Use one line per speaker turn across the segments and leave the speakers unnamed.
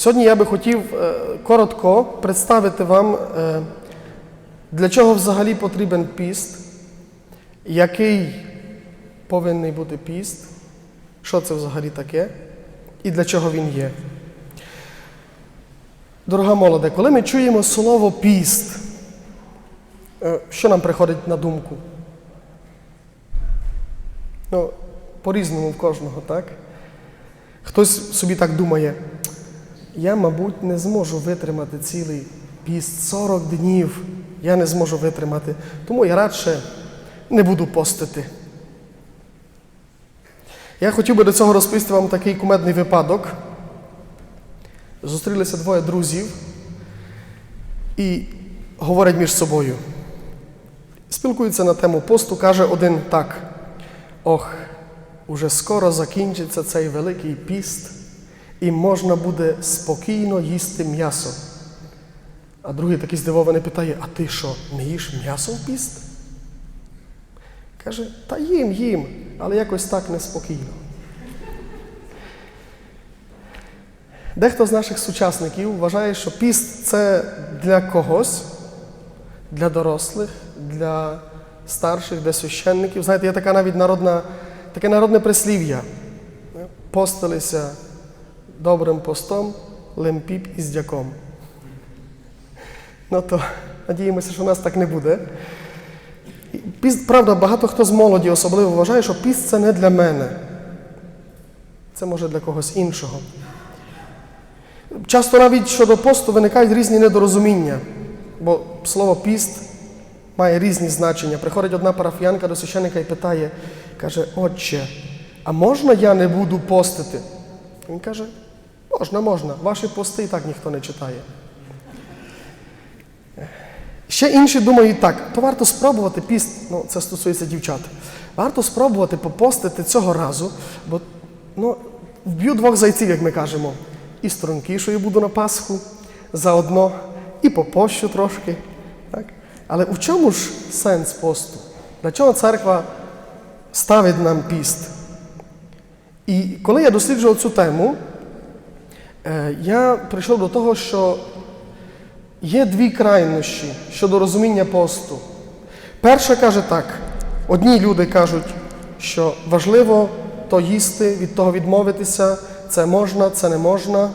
Сьогодні я би хотів е, коротко представити вам, е, для чого взагалі потрібен піст, який повинен бути піст, що це взагалі таке і для чого він є. Дорога молоде, коли ми чуємо слово піст, е, що нам приходить на думку? Ну, по-різному в кожного, так? Хтось собі так думає, я, мабуть, не зможу витримати цілий піст 40 днів. Я не зможу витримати, тому я радше не буду постити. Я хотів би до цього розповісти вам такий кумедний випадок. Зустрілися двоє друзів і говорять між собою. Спілкуються на тему посту, каже один так: Ох, уже скоро закінчиться цей великий піст, і можна буде спокійно їсти м'ясо. А другий такий здивований питає: А ти що, не їш м'ясо в піст? Каже, та їм, їм, але якось так неспокійно. Дехто з наших сучасників вважає, що піст це для когось, для дорослих, для старших, для священників. Знаєте, є така навіть народна, таке народне прислів'я. Постилися добрим постом, лемпіп із дяком. Ну то надіємося, що у нас так не буде. Піст, правда, багато хто з молоді особливо вважає, що піст це не для мене. Це може для когось іншого. Часто навіть щодо посту виникають різні недорозуміння, бо слово піст має різні значення. Приходить одна парафіянка до священника і питає, каже, отче, а можна я не буду постити? Він каже, можна, можна, ваші пости і так ніхто не читає. Ще інші думають так, то варто спробувати піст, ну це стосується дівчат. Варто спробувати попостити цього разу, бо ну, вб'ю двох зайців, як ми кажемо. І стрункішою буду на Пасху заодно, і попощу трошки. Так? Але у чому ж сенс посту? Для чого церква ставить нам піст? І коли я досліджував цю тему, я прийшов до того, що Є дві крайнощі щодо розуміння посту. Перша каже так: одні люди кажуть, що важливо то їсти, від того відмовитися, це можна, це не можна.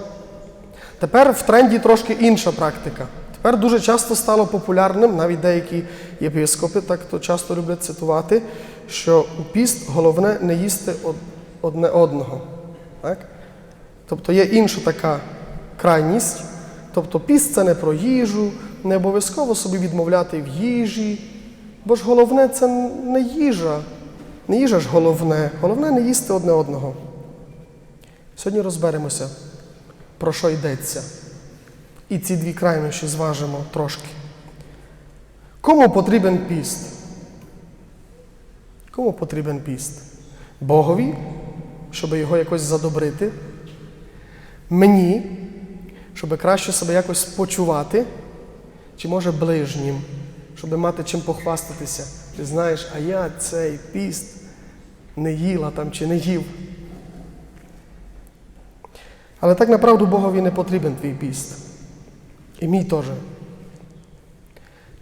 Тепер в тренді трошки інша практика. Тепер дуже часто стало популярним, навіть деякі єпископи так то часто люблять цитувати, що у піст головне не їсти одне одного. Так? Тобто є інша така крайність. Тобто піст це не про їжу, не обов'язково собі відмовляти в їжі. Бо ж головне це не їжа. Не їжа ж головне. Головне не їсти одне одного. Сьогодні розберемося, про що йдеться. І ці дві крайнощі зважимо трошки. Кому потрібен піст? Кому потрібен піст? Богові, щоб його якось задобрити. Мені щоб краще себе якось почувати, чи може ближнім, щоб мати чим похвастатися. Ти знаєш, а я цей піст не їла там чи не їв. Але так направду Богові не потрібен твій піст. І мій теж.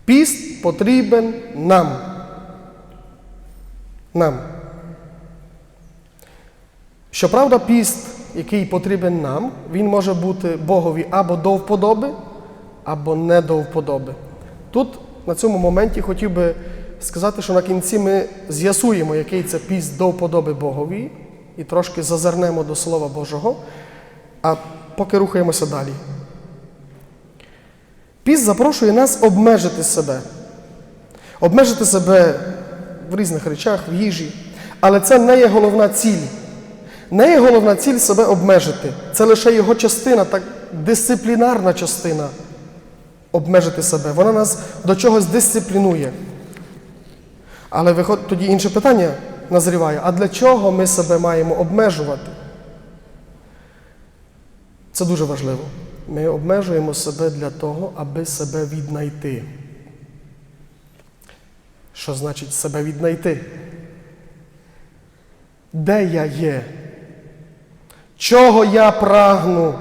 Піст потрібен нам. Нам. Щоправда, піст який потрібен нам, він може бути Богові або до вподоби, або не до вподоби. Тут, на цьому моменті, хотів би сказати, що на кінці ми з'ясуємо, який це піст до вподоби Богові, і трошки зазирнемо до Слова Божого, а поки рухаємося далі. Піст запрошує нас обмежити себе, обмежити себе в різних речах, в їжі, але це не є головна ціль. Не є головна ціль себе обмежити. Це лише його частина, так дисциплінарна частина обмежити себе. Вона нас до чогось дисциплінує. Але виход, тоді інше питання назріває: а для чого ми себе маємо обмежувати? Це дуже важливо. Ми обмежуємо себе для того, аби себе віднайти. Що значить себе віднайти? Де я є? Чого я прагну?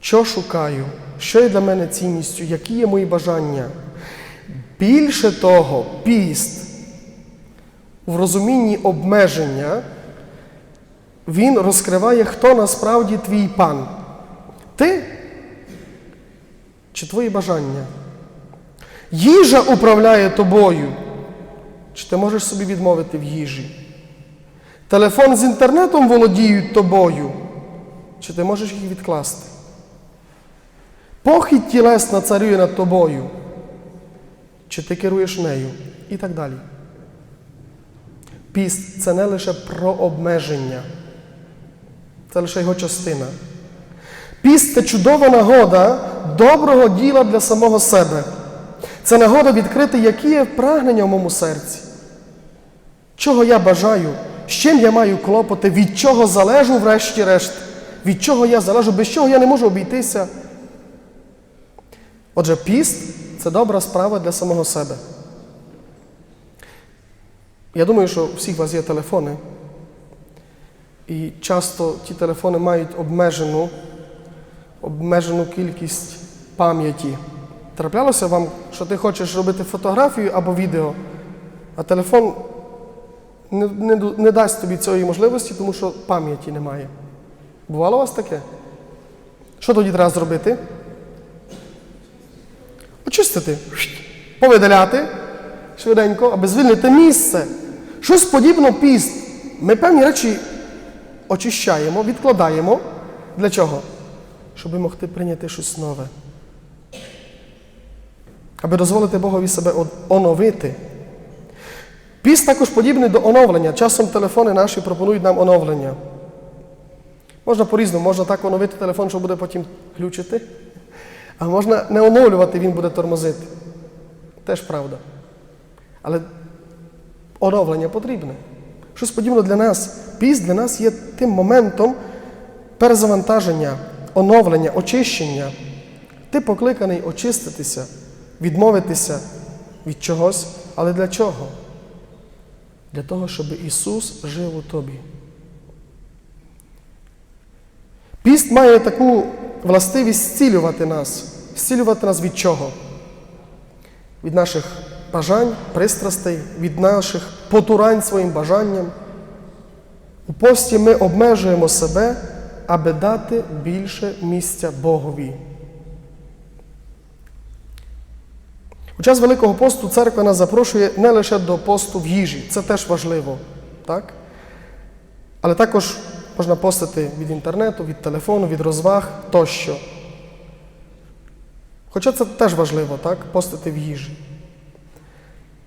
що шукаю, що є для мене цінністю, які є мої бажання. Більше того, піст в розумінні обмеження, він розкриває, хто насправді твій пан. Ти чи твої бажання? Їжа управляє тобою. Чи ти можеш собі відмовити в їжі? Телефон з інтернетом володіють тобою. Чи ти можеш їх відкласти? Похідь тілесна царює над тобою. Чи ти керуєш нею? І так далі. Піст це не лише про обмеження, це лише його частина. Піст це чудова нагода доброго діла для самого себе. Це нагода відкрити, які є прагнення в моєму серці. Чого я бажаю, з чим я маю клопоти, від чого залежу, врешті-решт, від чого я залежу, без чого я не можу обійтися. Отже, піст це добра справа для самого себе. Я думаю, що у всіх вас є телефони. І часто ті телефони мають обмежену, обмежену кількість пам'яті. Траплялося вам, що ти хочеш робити фотографію або відео, а телефон не, не, не дасть тобі цієї можливості, тому що пам'яті немає. Бувало у вас таке? Що тоді треба зробити? Очистити, повидаляти швиденько, аби звільнити місце. Щось подібно піст. Ми певні речі очищаємо, відкладаємо. Для чого? Щоб могти прийняти щось нове. Аби дозволити Богові себе оновити. Піст також подібний до оновлення. Часом телефони наші пропонують нам оновлення. Можна по-різному, можна так оновити телефон, що буде потім глючити. А можна не оновлювати, він буде тормозити. Теж правда. Але оновлення потрібне. Щось подібне для нас. Піст для нас є тим моментом перезавантаження, оновлення, очищення. Ти покликаний очиститися, відмовитися від чогось, але для чого? Для того, щоб Ісус жив у тобі. Піст має таку властивість зцілювати нас. Зцілювати нас від чого? Від наших бажань, пристрастей, від наших потурань своїм бажанням. У пості ми обмежуємо себе, аби дати більше місця Богові. У час Великого посту церква нас запрошує не лише до посту в їжі, це теж важливо, так? але також можна постити від інтернету, від телефону, від розваг тощо. Хоча це теж важливо, так? постити в їжі.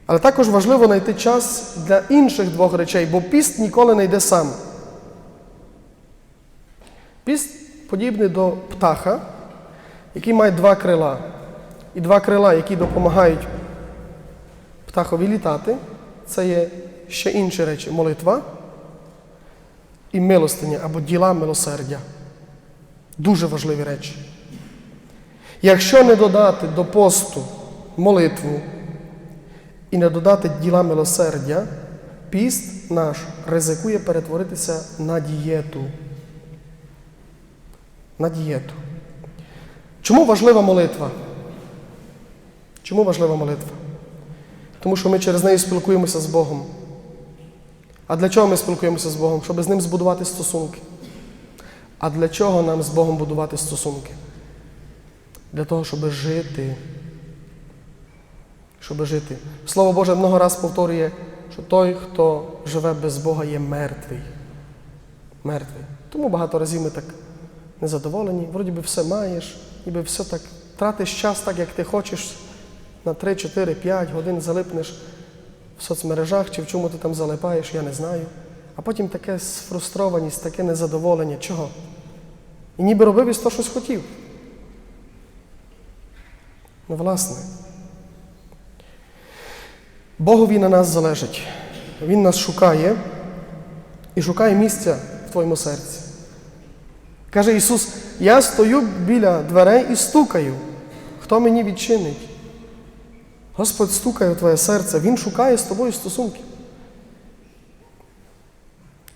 Але також важливо знайти час для інших двох речей, бо піст ніколи не йде сам. Піст подібний до птаха, який має два крила. І два крила, які допомагають птахові літати, це є ще інші речі молитва і милостиня або діла милосердя. Дуже важливі речі. Якщо не додати до посту молитву і не додати діла милосердя, піст наш ризикує перетворитися на дієту. На дієту. Чому важлива молитва? Чому важлива молитва? Тому що ми через неї спілкуємося з Богом. А для чого ми спілкуємося з Богом? Щоб з ним збудувати стосунки. А для чого нам з Богом будувати стосунки? Для того, щоб жити. Щоб жити. Слово Боже много раз повторює, що той, хто живе без Бога, є мертвий. Мертвий. Тому багато разів ми так незадоволені, вроді би все маєш, ніби все так тратиш час так, як ти хочеш, на 3, 4, 5 годин залипнеш в соцмережах чи в чому ти там залипаєш, я не знаю. А потім таке сфрустрованість, таке незадоволення. Чого? І ніби робив із того щось хотів. Ну, власне. Богові на нас залежить. Він нас шукає і шукає місця в твоєму серці. Каже Ісус, я стою біля дверей і стукаю. Хто мені відчинить? Господь стукає у твоє серце, Він шукає з тобою стосунки.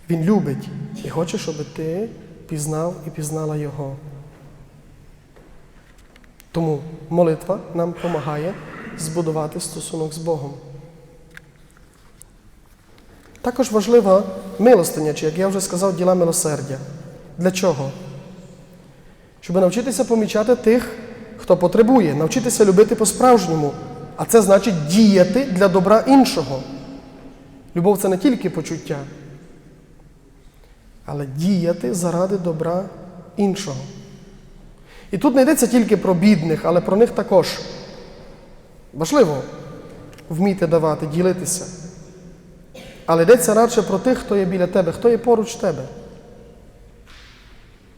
Він любить і хоче, щоб ти пізнав і пізнала Його. Тому молитва нам допомагає збудувати стосунок з Богом. Також важлива милостиня, чи, як я вже сказав, діла милосердя. Для чого? Щоб навчитися помічати тих, хто потребує, навчитися любити по-справжньому, а це значить діяти для добра іншого. Любов це не тільки почуття, але діяти заради добра іншого. І тут не йдеться тільки про бідних, але про них також. Важливо вміти давати, ділитися. Але йдеться радше про тих, хто є біля тебе, хто є поруч тебе.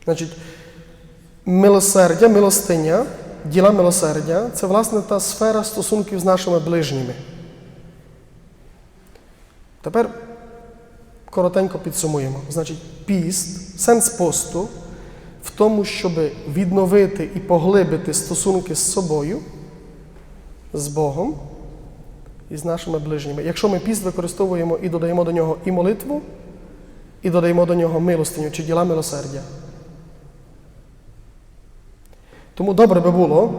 Значить, милосердя, милостиня, діла милосердя це, власне, та сфера стосунків з нашими ближніми. Тепер коротенько підсумуємо. Значить, піст, сенс посту в тому, щоб відновити і поглибити стосунки з собою, з Богом і з нашими ближніми. Якщо ми піст використовуємо і додаємо до нього і молитву, і додаємо до нього милостиню чи діла милосердя. Тому добре би було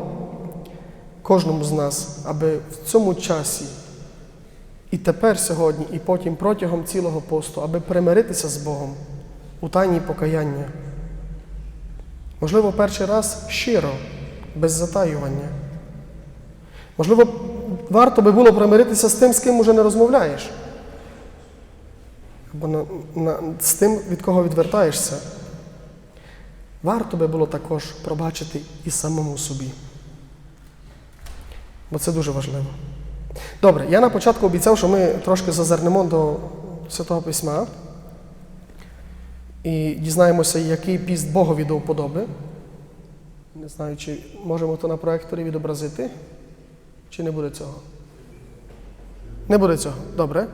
кожному з нас, аби в цьому часі, і тепер сьогодні, і потім протягом цілого посту, аби примиритися з Богом у тайні покаяння. Можливо, перший раз щиро, без затаювання. Можливо, варто би було примиритися з тим, з ким уже не розмовляєш. Або на, на, з тим, від кого відвертаєшся. Варто би було також пробачити і самому собі. Бо це дуже важливо. Добре, я на початку обіцяв, що ми трошки зазирнемо до Святого Письма і дізнаємося, який піст Богові до вподоби. Не знаю, чи можемо то на проекторі відобразити, чи не буде цього. Не буде цього. Добре.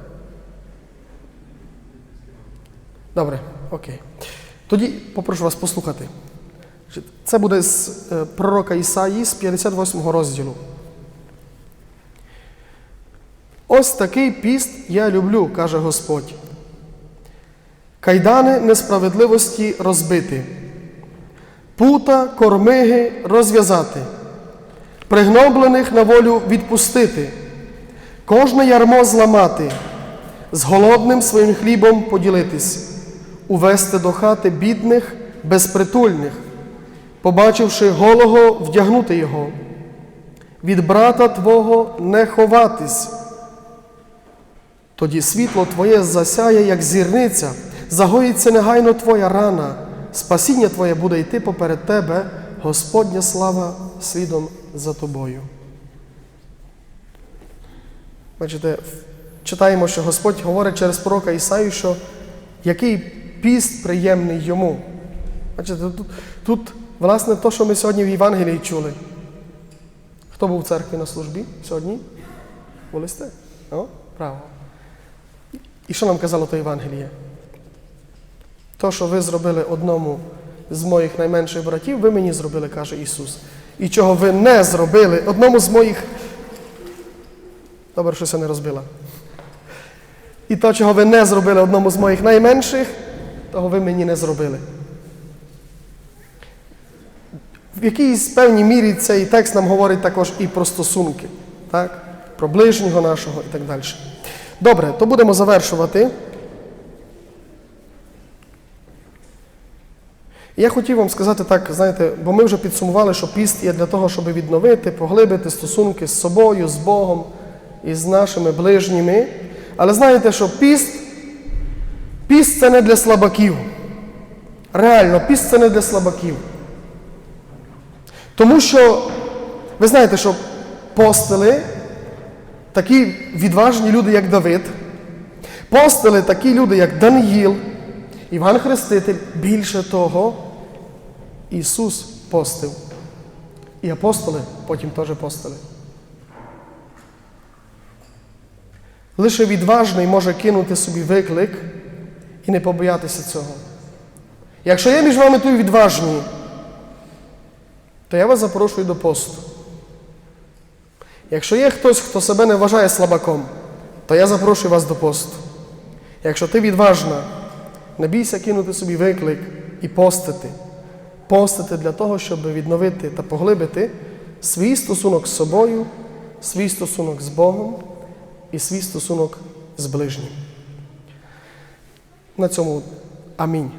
Добре, окей. Тоді попрошу вас послухати. Це буде з е, пророка Ісаї з 58 розділу. Ось такий піст я люблю, каже Господь. Кайдани несправедливості розбити, пута кормиги розв'язати, пригноблених на волю відпустити, кожне ярмо зламати, з голодним своїм хлібом поділитись, увести до хати бідних, безпритульних, побачивши голого, вдягнути його, від брата Твого не ховатись. Тоді світло Твоє засяє, як зірниця, загоїться негайно Твоя рана, спасіння Твоє буде йти поперед Тебе, Господня слава слідом за Тобою. Бачите, читаємо, що Господь говорить через пророка Ісаю, що який піст приємний йому. Бачите, тут, тут, власне, то, що ми сьогодні в Євангелії чули. Хто був в церкві на службі сьогодні? Були сте? О, право. І що нам казало то Євангеліє? То, що ви зробили одному з моїх найменших братів, ви мені зробили, каже Ісус. І чого ви не зробили одному з моїх. Добре, що це не розбила. І то, чого ви не зробили одному з моїх найменших, того ви мені не зробили. В якійсь певній мірі цей текст нам говорить також і про стосунки, так? про ближнього нашого і так далі. Добре, то будемо завершувати. Я хотів вам сказати так, знаєте, бо ми вже підсумували, що піст є для того, щоб відновити, поглибити стосунки з собою, з Богом і з нашими ближніми. Але знаєте, що піст, піст це не для слабаків. Реально, піст це не для слабаків. Тому що, ви знаєте, що постили такі відважні люди, як Давид, постили такі люди, як Даниїл, Іван Хреститель, більше того, Ісус постив. І апостоли потім теж постили. Лише відважний може кинути собі виклик і не побоятися цього. Якщо є між вами тут відважні, то я вас запрошую до посту. Якщо є хтось, хто себе не вважає слабаком, то я запрошую вас до посту. Якщо ти відважна, не бійся кинути собі виклик і постити. Постити для того, щоб відновити та поглибити свій стосунок з собою, свій стосунок з Богом і свій стосунок з ближнім. На цьому амінь.